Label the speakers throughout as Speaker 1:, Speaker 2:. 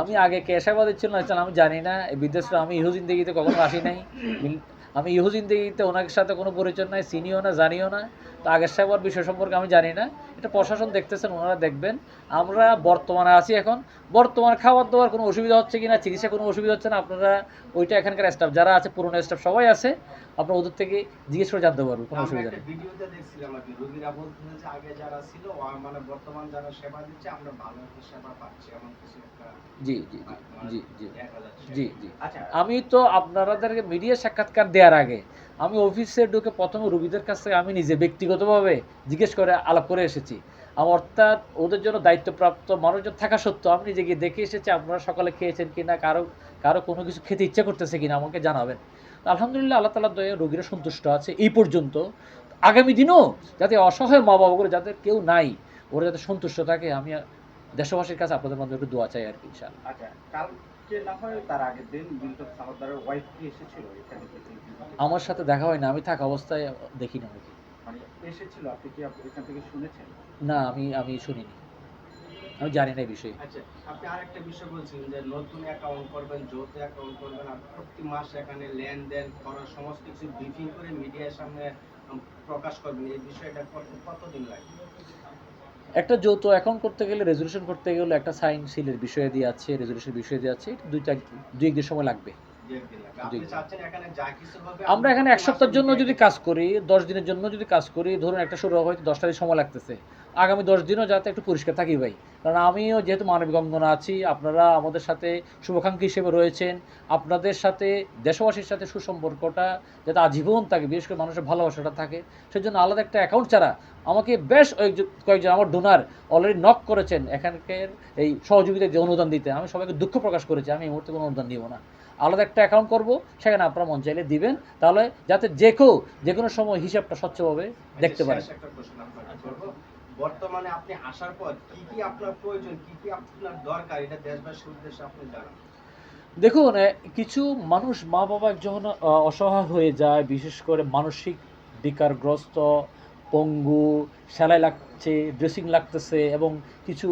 Speaker 1: আমি আগে কেশাবাদের ছিল না আমি জানি না বিদেশে আমি ইহু জিন্দিগিতে কখনো আসি নাই। আমি ইহু জিন্দিগিতে ওনার সাথে কোনো পরিচয় নাই, চিনিও না, জানিও না। তো আগের সাহেবার বিষয় সম্পর্কে আমি জানি না। এটা প্রশাসন দেখতেছেন ওনারা দেখবেন। আমরা বর্তমানে আছি এখন। বর্তমান খাবার দাবার কোনো অসুবিধা হচ্ছে কিনা চিকিৎসা কোনো অসুবিধা হচ্ছে না আপনারা ওইটা এখানকার স্টাফ যারা আছে পুরনো স্টাফ সবাই আছে আপনারা ওদের থেকে জিজ্ঞেস করে জানতে পারব কোনো অসুবিধা নেই।
Speaker 2: আর কি মানে
Speaker 1: জি জি জি জি জি। জি জি।
Speaker 2: আচ্ছা।
Speaker 1: আমি তো আপনাদেরকে মিডিয়া সাক্ষাৎকার দেওয়ার আগে আমি অফিসে ঢুকে প্রথমে রুগীদের কাছ থেকে আমি নিজে ব্যক্তিগতভাবে জিজ্ঞেস করে আলাপ করে এসেছি। আমার অর্থাৎ ওদের জন্য দায়িত্বপ্রাপ্ত মানুষজন থাকা সত্ত্বেও আমি নিজে গিয়ে দেখে এসেছি আপনারা সকালে খেয়েছেন কি না কারও কারও কোনো কিছু খেতে ইচ্ছা করতেছে কিনা আমাকে জানাবেন। আলহামদুলিল্লাহ আল্লাহ তালা দয়ে রোগীরা সন্তুষ্ট আছে এই পর্যন্ত। আগামী দিনও যাতে অসহায় মা বাবা বাবাগুলো যাদের কেউ নাই, ওরা যাতে সন্তুষ্ট থাকে, আমি দেশবাসীর কাছে আপনাদের মাধ্যমে একটু দোয়া চাই আর কি, ইনশাআল্লাহ।
Speaker 2: আচ্ছা কালকে না হয় তার আগের দিন সামদারের ওয়াইফ কি এসেছিল এখানে।
Speaker 1: আমার সাথে দেখা হয় না আমি থাকা অবস্থায় দেখি না ওকে।
Speaker 2: মানে এসেছিল আপনি কি এখান থেকে শুনেছেন?
Speaker 1: না আমি আমি শুনিনি। আমি জানি না এই বিষয়ে।
Speaker 2: আচ্ছা আপনি আরেকটা বিষয় বলছেন যে নতুন অ্যাকাউন্ট করবেন যৌথ অ্যাকাউন্ট করবেন প্রতি মাসে এখানে লেনদেন করার সমস্ত কিছু ব্রিফিং করে মিডিয়ার সামনে প্রকাশ করবেন এই বিষয়টা করতে কতদিন লাগে
Speaker 1: একটা যৌথ অ্যাকাউন্ট করতে গেলে রেজলিউশন করতে গেলে একটা সাইন সিলের বিষয়ে দিয়ে আছে রেজলিউশন বিষয়ে দিয়ে আছে, এটা দুইটা দুই একদিন সময় লাগবে। আমরা এখানে এক সপ্তাহের জন্য যদি কাজ করি দশ দিনের জন্য যদি কাজ করি ধরুন একটা শুরু হয়তো দশটা দিন সময় লাগতেছে। আগামী দশ দিনও যাতে একটু পরিষ্কার থাকি ভাই। কারণ আমিও যেহেতু মানবিক অঙ্গনা আছি আপনারা আমাদের সাথে শুভাকাঙ্ক্ষী হিসেবে রয়েছেন। আপনাদের সাথে দেশবাসীর সাথে সুসম্পর্কটা যাতে আজীবন থাকে বিশেষ করে মানুষের ভালোবাসাটা থাকে সেজন্য আলাদা একটা অ্যাকাউন্ট ছাড়া আমাকে বেশ কয়েকজন- আমার ডোনার অলরেডি নক করেছেন। এখানকার এই সহযোগিতায় যে অনুদান দিতে আমি সবাইকে দুঃখ প্রকাশ করেছি। আমি এই মুহূর্তে কোনো অনুদান দিব না। আলাদা একটা অ্যাকাউন্ট করব সেখানে আপনারা মন চাইলে দিবেন। তাহলে যাতে যে কেউ যে কোনো সময় হিসাবটা স্বচ্ছভাবে দেখতে পারে।
Speaker 2: শেষ একটা প্রশ্ন আপনাকে করব। বর্তমানে আপনি আসার পর কি কি আপনার প্রয়োজন কি কি আপনার দরকার? এটা দেশবাসীর উদ্দেশ্যে আপনি জানান।
Speaker 1: দেখুন কিছু মানুষ মা বাবা যখন অসহায় হয়ে যায় বিশেষ করে মানসিক বিকারগ্রস্ত পঙ্গু, সেলাই লাগছে ড্রেসিং লাগতেছে এবং কিছু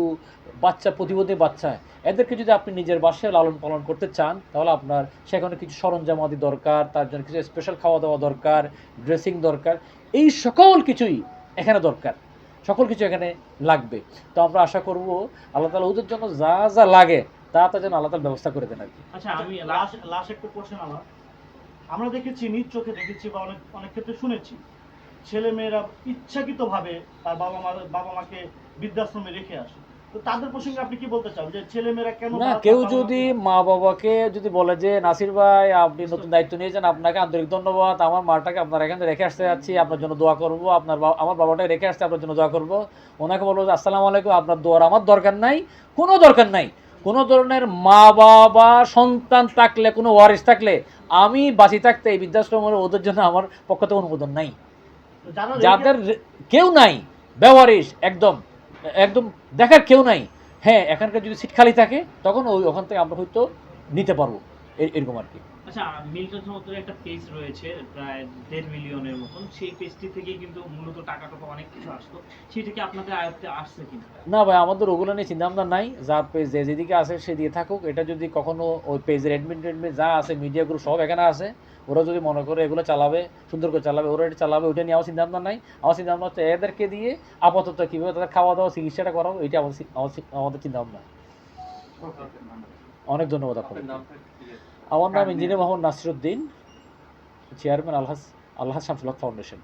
Speaker 1: বাচ্চা, প্রতিবন্ধী বাচ্চা। এদেরকে যদি আপনি নিজের বাসায় লালন পালন করতে চান, তাহলে আপনার সেখানে কিছু সরঞ্জাম আদি দরকার, তার জন্য কিছু স্পেশাল খাওয়া দাওয়া দরকার ড্রেসিং দরকার। এই সকল কিছুই এখানে দরকার। সকল কিছু এখানে লাগবে। তো আমরা আশা করব আল্লাহ তালা ওদের জন্য যা যা লাগে, তা তা যেন আল্লাহ তালা ব্যবস্থা করে দেন আর কি
Speaker 3: আচ্ছা আমি আমরা দেখেছি নিজ চোখে দেখেছি বা অনেক অনেক ক্ষেত্রে শুনেছি। ছেলে মেয়েরা ইচ্ছাকৃতভাবে তার বাবা মা বাবা মাকে বৃদ্ধাশ্রমে রেখে আসে। তো তাদের প্রসঙ্গে আপনি কি বলতে চান? যে ছেলে মেয়েরা কেন
Speaker 1: না কেউ যদি মা বাবাকে যদি বলে যে নাসির ভাই আপনি নতুন দায়িত্ব নিয়েছেন আপনাকে আন্তরিক ধন্যবাদ আমার মাটাকে আপনার এখানে রেখে আসতে যাচ্ছি আপনার জন্য দোয়া করব আপনার আমার বাবাটাকে রেখে আসতে আপনার জন্য দোয়া করব। ওনাকে বলব যে আসসালামু আলাইকুম আপনার দোয়ার আমার দরকার নাই কোনো দরকার নাই। কোনো ধরনের মা বাবা সন্তান থাকলে কোনো ওয়ারিস থাকলে আমি বাঁচি থাকতে এই বৃদ্ধাশ্রমের ওদের জন্য আমার পক্ষ থেকে অনুমোদন নাই। যাদের কেউ নাই ব্যবহারিস একদম একদম দেখার কেউ নাই। হ্যাঁ এখানকার যদি সিট খালি থাকে তখন ওই ওখান থেকে আমরা হয়তো নিতে পারব। এরকম আর কি।
Speaker 4: আচ্ছা মিল্টন সমুদ্রের একটা পেজ রয়েছে প্রায় দেড় মিলিয়নের মতন। সেই পেজটি থেকে কিন্তু মূলত টাকা টাকা অনেক কিছু আসতো। সেটা কি আপনাদের আয়ত্তে আসছে কিনা?
Speaker 1: না ভাই আমাদের ওগুলো নিয়ে চিন্তা ভাবনা নাই। যা পেজ যে যেদিকে আছে সে দিয়ে থাকুক। এটা যদি কখনো ওই পেজের অ্যাডমিন টেডমিন যা আছে মিডিয়া গ্রুপ সব এখানে আছে ওরা যদি মনে করে এগুলো চালাবে সুন্দর করে চালাবে ওরা এটা চালাবে ওইটা নিয়ে আমার চিন্তা ভাবনা নাই। আমার চিন্তা ভাবনা হচ্ছে এদেরকে দিয়ে আপাতত কীভাবে তাদের খাওয়া দাওয়া চিকিৎসাটা করাবো এটা আমাদের চিন্তা ভাবনা। অনেক ধন্যবাদ আপনাদের। আমার নাম engineer Mohammad Nasiruddin chairman Alhaj Alhaj Shamsul Haque foundation